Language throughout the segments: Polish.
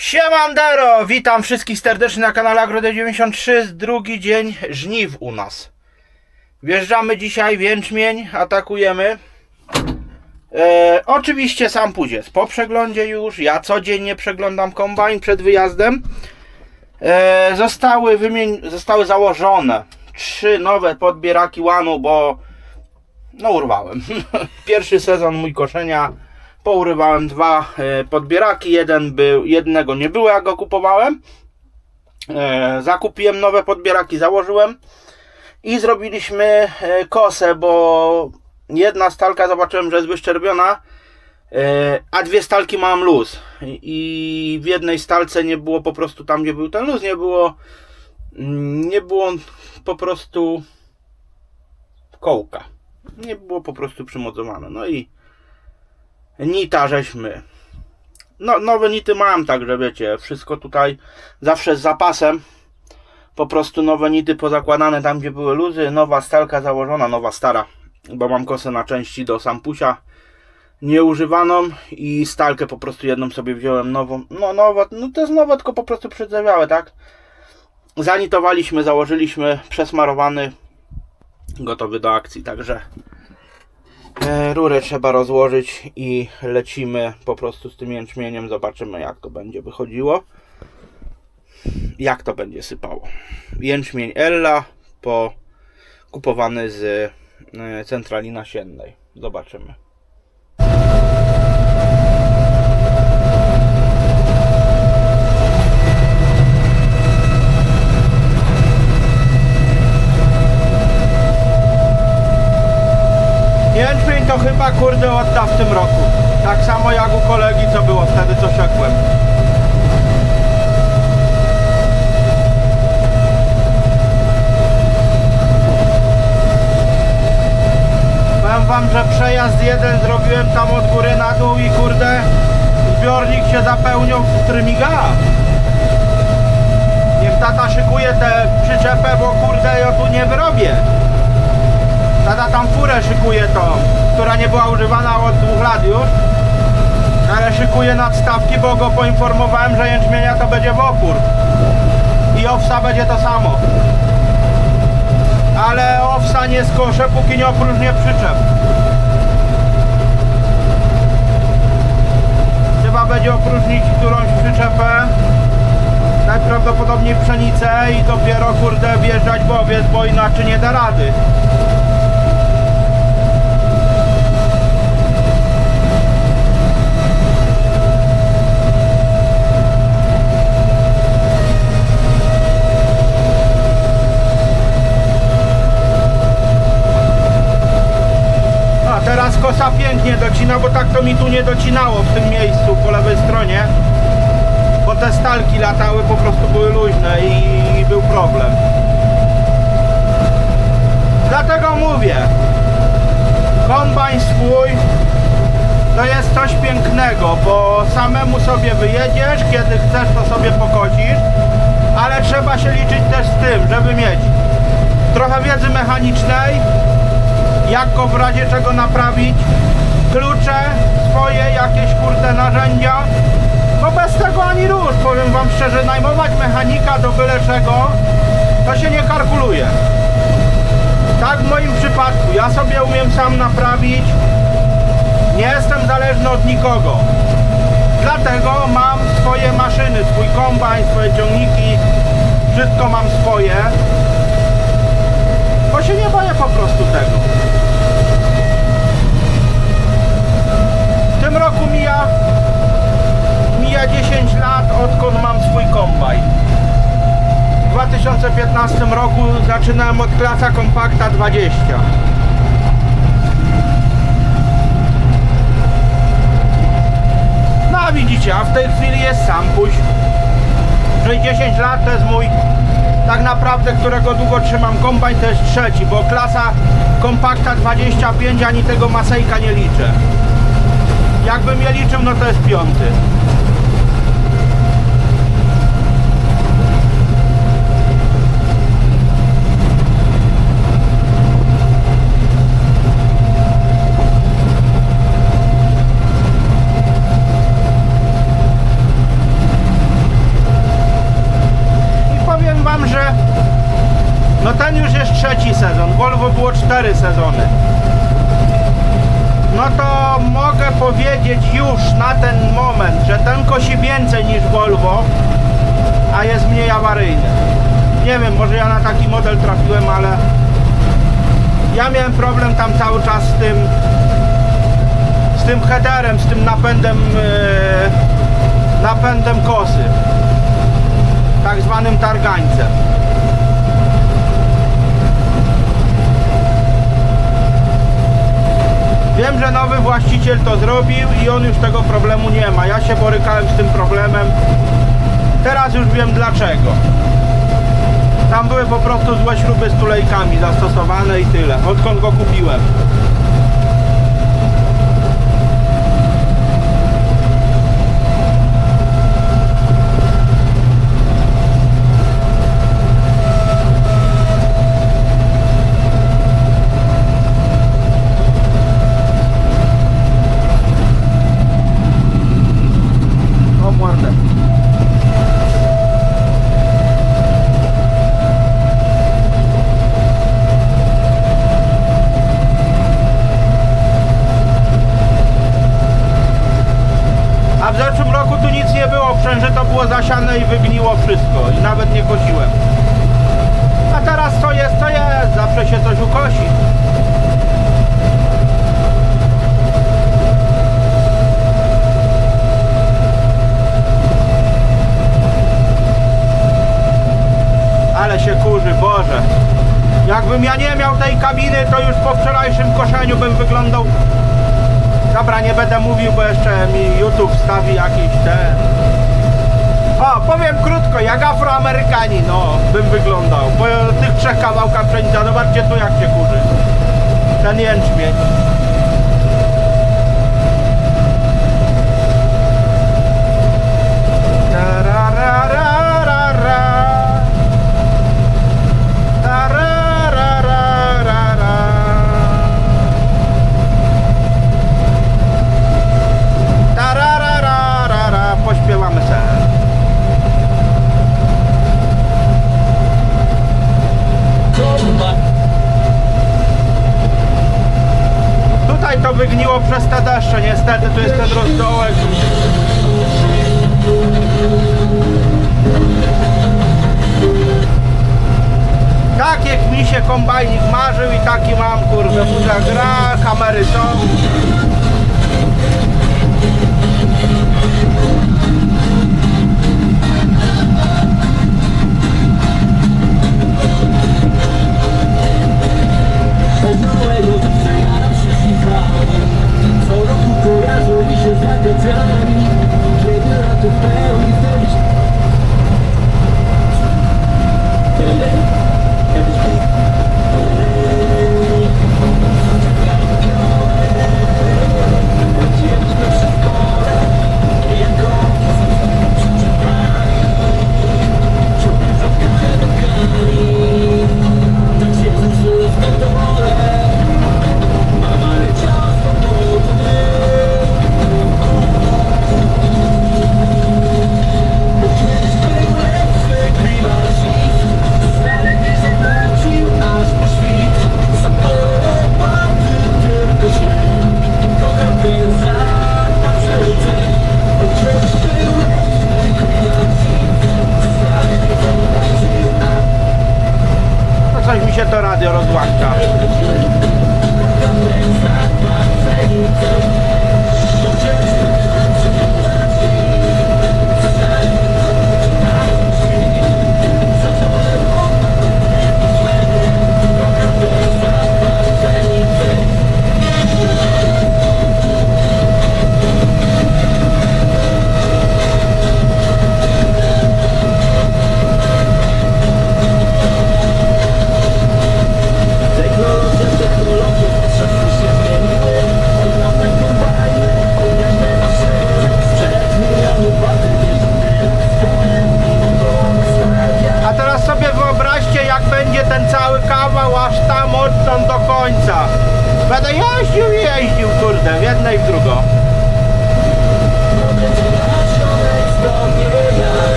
Siemandero! Witam wszystkich serdecznie na kanale AgroD93. Drugi dzień żniw u nas. Wjeżdżamy dzisiaj w jęczmień, atakujemy. E, oczywiście sam pójdzie po przeglądzie już. Ja codziennie przeglądam kombajn przed wyjazdem. E, zostały, wymień, zostały założone trzy nowe podbieraki łanu, bo no urwałem. Pierwszy sezon mój koszenia Pourywałem dwa e, podbieraki. Jeden był, jednego nie było jak go kupowałem. E, zakupiłem nowe podbieraki, założyłem i zrobiliśmy e, kosę, bo jedna stalka zobaczyłem, że jest wyszczerbiona, a dwie stalki mam luz. I w jednej stalce nie było po prostu tam, gdzie był ten luz, nie było nie było po prostu kołka. Nie było po prostu przymocowane. No i nita żeśmy. No, nowe nity mam, także wiecie, wszystko tutaj zawsze z zapasem. Po prostu nowe nity pozakładane tam, gdzie były luzy, nowa stalka założona, nowa stara, bo mam kosę na części do sampusia nieużywaną i stalkę po prostu jedną sobie wziąłem nową. No nowa, no to jest nowe, tylko po prostu przedzawiałe, tak? Zanitowaliśmy, założyliśmy, przesmarowany, gotowy do akcji, także Rurę trzeba rozłożyć i lecimy po prostu z tym jęczmieniem. Zobaczymy jak to będzie wychodziło. Jak to będzie sypało. Jęczmień Ella po kupowany z e, centrali nasiennej. Zobaczymy. Chyba kurde odda w tym roku. Tak samo jak u kolegi co było wtedy co siekłem. Powiem wam, że przejazd jeden zrobiłem tam od góry na dół i kurde zbiornik się zapełnił w trymiga. Niech tata szykuje tę przyczepę, bo kurde ja tu nie wyrobię. Tata tam furę szykuje tą, która nie była używana od dwóch lat już. Ale szykuje nadstawki, bo go poinformowałem, że jęczmienia to będzie w opór. I owsa będzie to samo. Ale owsa nie skoszę, póki nie opróżnię przyczep. Trzeba będzie opróżnić którąś przyczepę. Najprawdopodobniej pszenicę i dopiero kurde wjeżdżać w owiec, bo inaczej nie da rady. A teraz kosa pięknie docina, bo tak to mi tu nie docinało w tym miejscu po lewej stronie. Bo te stalki latały, po prostu były luźne i był problem. Dlatego mówię, kombajn swój to jest coś pięknego, bo samemu sobie wyjedziesz, kiedy chcesz to sobie pokosisz, ale trzeba się liczyć też z tym, żeby mieć trochę wiedzy mechanicznej, jak go w razie czego naprawić, klucze swoje, jakieś kurde narzędzia. No bez tego ani rusz, powiem wam szczerze, najmować mechanika do byle czego, to się nie kalkuluje. Tak w moim przypadku, ja sobie umiem sam naprawić, nie jestem zależny od nikogo. Dlatego mam swoje maszyny, swój kombajn, swoje ciągniki, wszystko mam swoje, się nie boję po prostu tego. W tym roku mija mija 10 lat odkąd mam swój kombajn. W 2015 roku zaczynałem od klasa kompakta 20. No widzicie, a w tej chwili jest sam pójść. Że 10 lat to jest mój tak naprawdę, którego długo trzymam kombajn, to jest trzeci, bo klasa kompakta 25 ani tego masejka nie liczę. Jakbym je liczył, no to jest piąty. Trzeci sezon, Volvo było cztery sezony. No to mogę powiedzieć już na ten moment, że ten kosi więcej niż Volvo, a jest mniej awaryjny. Nie wiem, może ja na taki model trafiłem, ale ja miałem problem tam cały czas z tym z tym headerem, z tym napędem e, napędem kosy tak zwanym targańcem Wiem, że nowy właściciel to zrobił i on już tego problemu nie ma. Ja się borykałem z tym problemem. Teraz już wiem dlaczego. Tam były po prostu złe śruby z tulejkami zastosowane i tyle. Odkąd go kupiłem. O mordę. A w zeszłym roku tu nic nie było, przężyto było wygniło wszystko i nawet nie kosiłem. A teraz co jest, to jest, zawsze się coś ukosi. Ale się kurzy, Boże. Jakbym ja nie miał tej kabiny, to już po wczorajszym koszeniu bym wyglądał... Dobra, nie będę mówił, bo jeszcze mi YouTube wstawi jakieś te... O, powiem krótko, jak Afroamerykanin, no, bym wyglądał. Po tych trzech kawałkach pszenica, zobaczcie tu jak się kurzy. Ten jęczmień.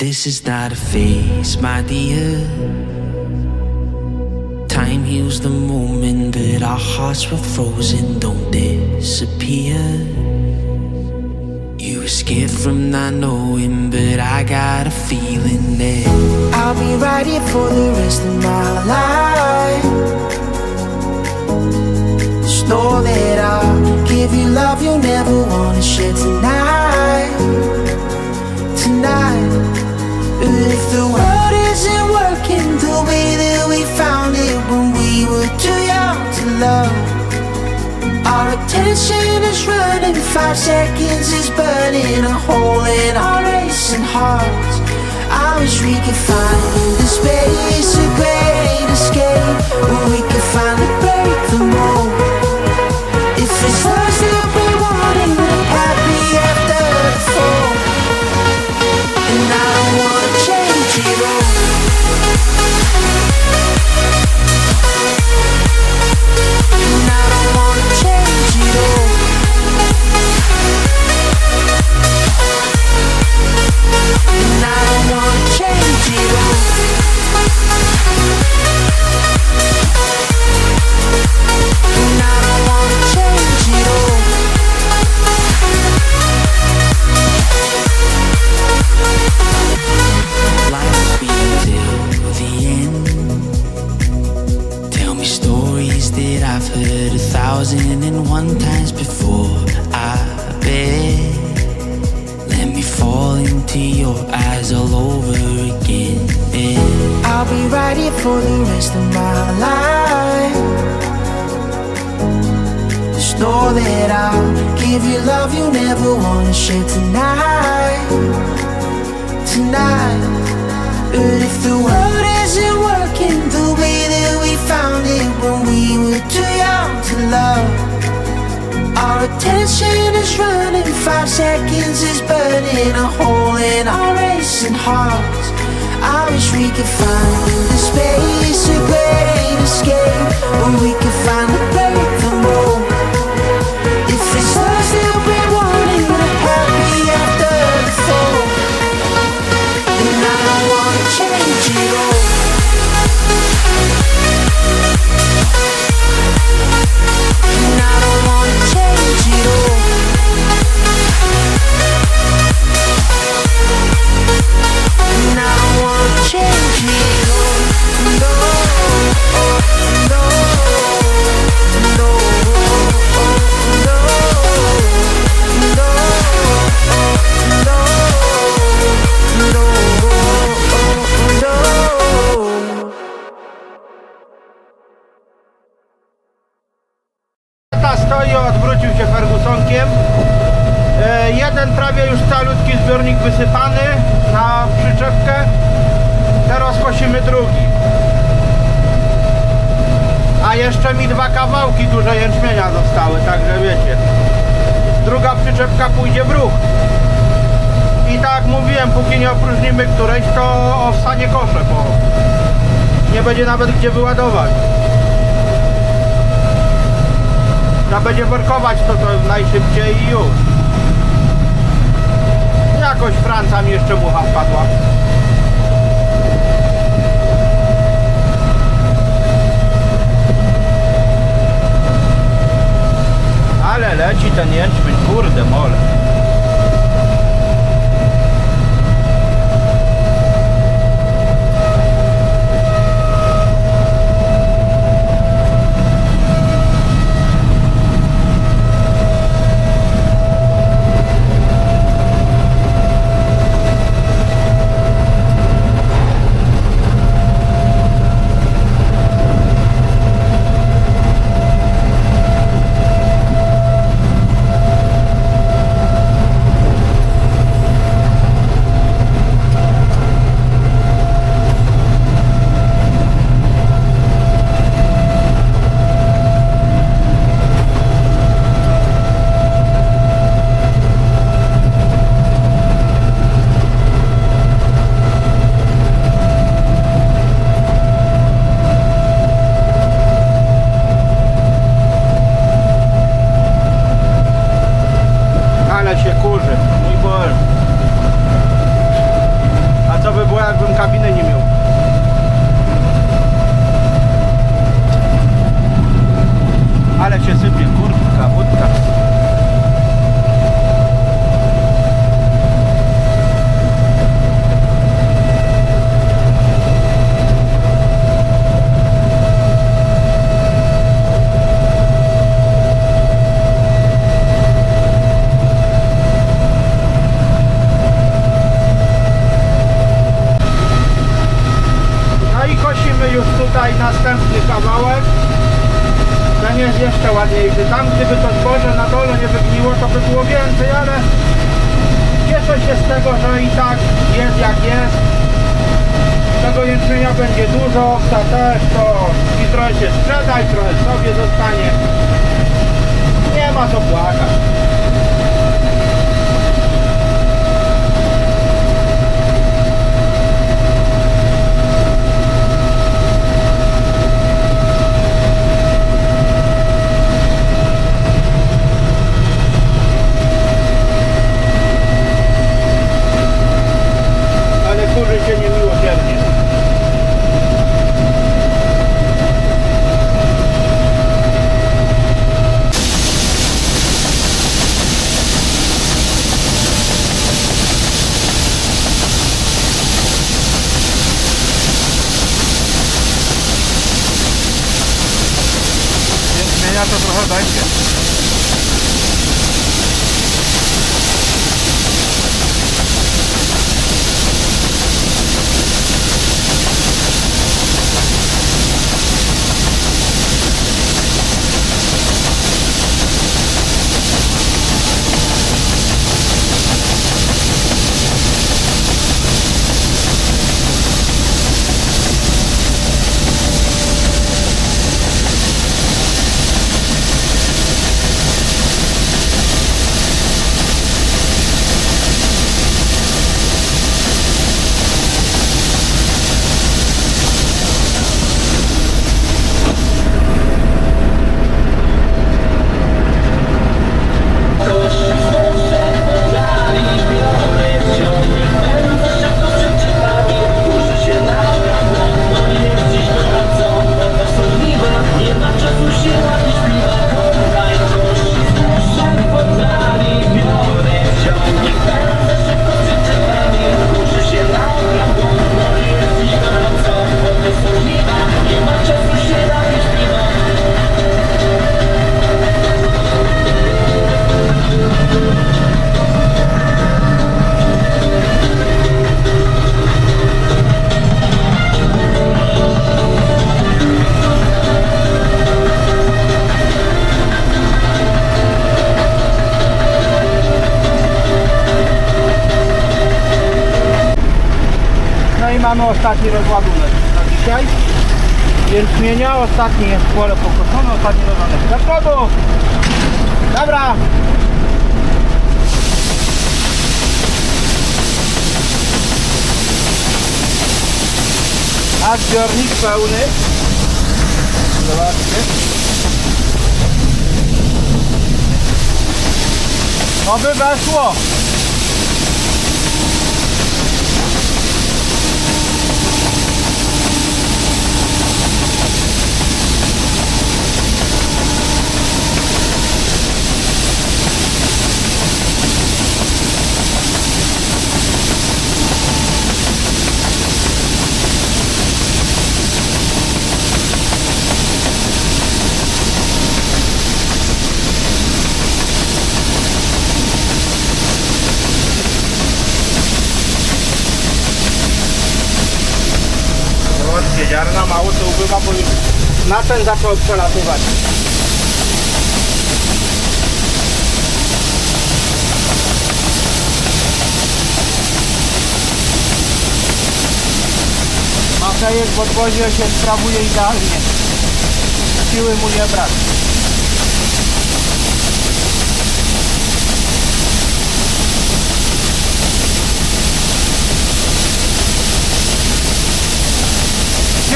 This is not a phase, my dear. Time heals the moment, but our hearts were frozen, don't disappear. You escaped from not knowing, but I got a feeling that I'll be right here for the rest of my life. Just that I'll give you love you'll never wanna share tonight. Tonight. If the world isn't working the way that we found it when we were too young to love, our attention is running, five seconds is burning a hole in our racing hearts. I wish we could find the space, a great escape, where we could finally break the mold. If the world isn't working the way that we found it when we were too young to love, our attention is running, five seconds is burning a hole in our racing hearts. I wish we could find the space, a great escape, where we could break the mówiłem, póki nie opróżnimy którejś, to owstanie kosze, bo nie będzie nawet gdzie wyładować. Trzeba będzie workować to, to najszybciej i już. Jakoś Franca mi jeszcze mucha wpadła. Ale leci ten jęczmień, kurde mole. Nie wygniło, to by było więcej, ale cieszę się z tego, że i tak jest jak jest. Tego jęczmienia będzie dużo, owca też, to i trochę się sprzeda, i trochę sobie zostanie. Nie ma co płakać. Ostatnie pole pokoszone, ostatni rozładunek. Do przodu! Dobra! A zbiornik pełny. Zobaczcie. Oby weszło. Zobaczcie, ziarna mało to ubywa, bo już na ten zaczął przelatywać. Matejek w się sprawuje idealnie. Siły mu nie brak.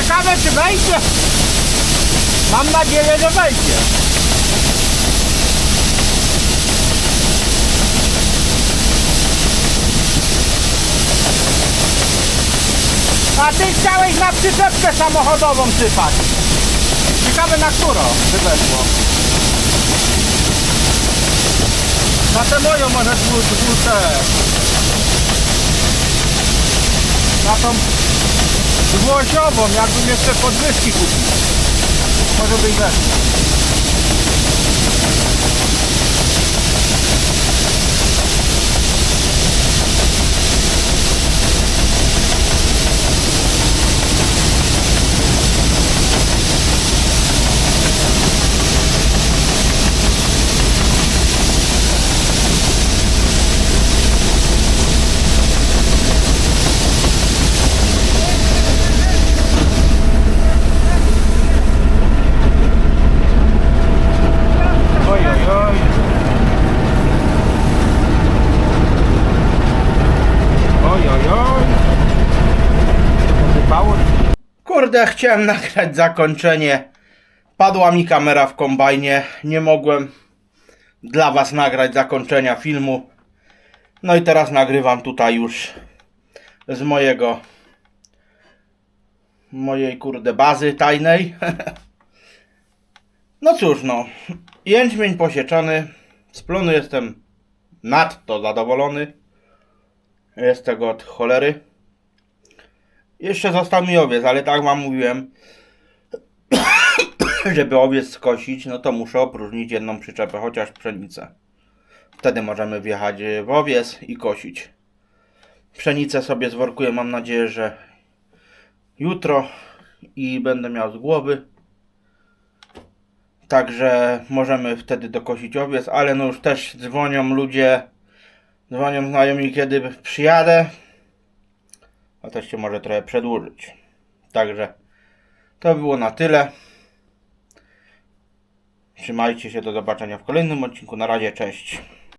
Ciekawe czy wejdzie. Mam nadzieję, że wejdzie. A ty chciałeś na przyczepkę samochodową sypać. Ciekawe na którą by weszło. Na tę moją może te. Na tą dwuosiową, jakbym jeszcze podwyżki kupił. Może by i weszło. Chciałem nagrać zakończenie. Padła mi kamera w kombajnie. Nie mogłem dla Was nagrać zakończenia filmu. No i teraz nagrywam tutaj już z mojego mojej kurde bazy tajnej. No cóż no, jęczmień posieczony. Z plonu jestem nadto zadowolony. Jest tego od cholery. Jeszcze został mi owiec, ale tak wam mówiłem, żeby owiec skosić, no to muszę opróżnić jedną przyczepę, chociaż pszenicę. Wtedy możemy wjechać w owiec i kosić. Pszenicę sobie zworkuję, mam nadzieję, że jutro i będę miał z głowy. Także możemy wtedy dokosić owiec, ale no już też dzwonią ludzie, dzwonią znajomi kiedy przyjadę. A też się może trochę przedłużyć. Także to było na tyle. Trzymajcie się, do zobaczenia w kolejnym odcinku. Na razie, cześć.